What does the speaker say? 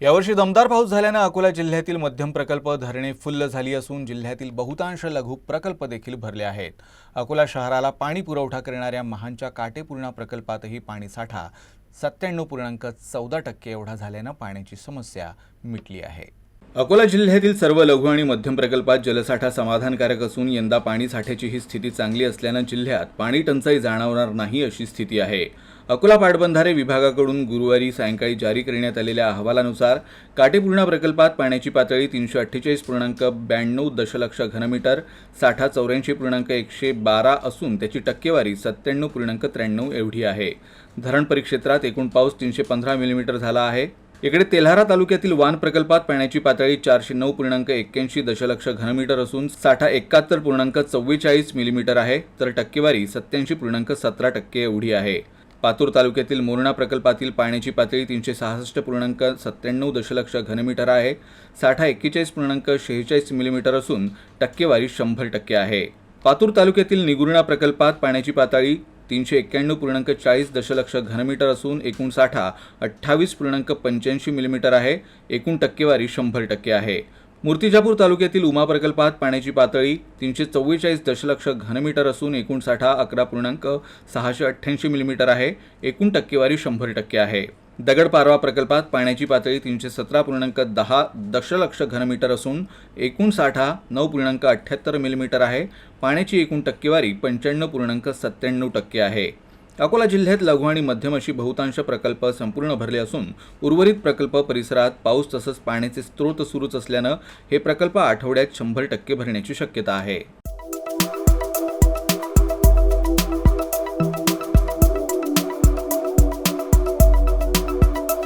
यावर्षी दमदार पाऊस झाल्यानं अकोला जिल्ह्यातील मध्यम प्रकल्प धरणे फुल्ल झाली असून जिल्ह्यातील बहुतांश लघु प्रकल्प देखील भरले आहेत. अकोला शहराला पाणी पुरवठा करणाऱ्या महानच्या काटेपूर्णा प्रकल्पातही पाणीसाठा सत्त्याण्णव पूर्णांक चौदा टक्के एवढा झाल्यानं पाण्याची समस्या मिटली आहे. अकोला जिल्ह्यातील सर्व लघु आणि मध्यम प्रकल्पात जलसाठा समाधानकारक असून यंदा पाणी साठ्याची ही स्थिती चांगली असल्यानं जिल्ह्यात पाणी टंचाई जाणवणार नाही अशी स्थिती आहे. अकोला पाटबंधारे विभागाकडून गुरुवारी सायंकाळी जारी करण्यात आलेल्या अहवालानुसार काटेपूर्णा प्रकल्पात पाण्याची पातळी तीनशे अठ्ठेचाळीस पूर्णांक ब्याण्णव दशलक्ष घनमीटर साठा चौऱ्याऐंशी पूर्णांक एकशे बारा असून त्याची टक्केवारी सत्त्याण्णव पूर्णांक त्र्याण्णव एवढी आहे. धरण परिक्षेत्रात एकूण पाऊस तीनशे पंधरा मिलीमीटर झाला आहे. इकडे तेल्हारा तालुक्यातील वान प्रकल्पात पाण्याची पातळी चारशे नऊ पूर्णांक एक्क्याऐंशी दशलक्ष घनमीटर असून साठा एकाहत्तर पूर्णांक चव्वेचाळीस मिलीमीटर आहे तर टक्केवारी सत्याऐंशी पूर्णांक सतरा टक्के एवढी आहे. पातूर तालुक्यातील मोरणा प्रकल्पातील पाण्याची पातळी तीनशे सहासष्ट पूर्णांक सत्त्याण्णव दशलक्ष घनमीटर आहे. साठा एक्केचाळीस पूर्णांक शेहेचाळीस मिलीमीटर असून टक्केवारी शंभर टक्के आहे. पातूर तालुक्यातील निगुर्णा प्रकल्पात पाण्याची पातळी तीनशे एक्क्याण्णव पूर्णांक चाळीस दशलक्ष घनमीटर असून एकूण साठा अठ्ठावीस पूर्णांक पंच्याऐंशी मिलीमीटर आहे. एकूण टक्केवारी शंभर टक्के आहे. मूर्तिजापूर तालुक्यातील उमा प्रकल्पात पाण्याची पातळी तीनशे चव्वेचाळीस दशलक्ष घनमीटर असून एकूण साठा अकरा पूर्णांक सहाशे अठ्ठ्याऐंशी मिलीमीटर आहे. एकूण टक्केवारी शंभर टक्के आहे. दगडपारवा प्रकल्पात पाण्याची पातळी तीनशे सतरा पूर्णांक दहा दशलक्ष घनमीटर असून एकूण साठा नऊ पूर्णांक अठ्ठ्याहत्तर मिलीमीटर आहे. पाण्याची एकूण टक्केवारी पंच्याण्णव पूर्णांक सत्त्याण्णव टक्के आहे. अकोला जिल्ह्यात लघु आणि मध्यम अशी बहुतांश प्रकल्प संपूर्ण भरले असून उर्वरित प्रकल्प परिसरात पाऊस तसंच पाण्याचे स्रोत सुरूच असल्यानं हे प्रकल्प आठवड्यात शंभर टक्के भरण्याची शक्यता आहे.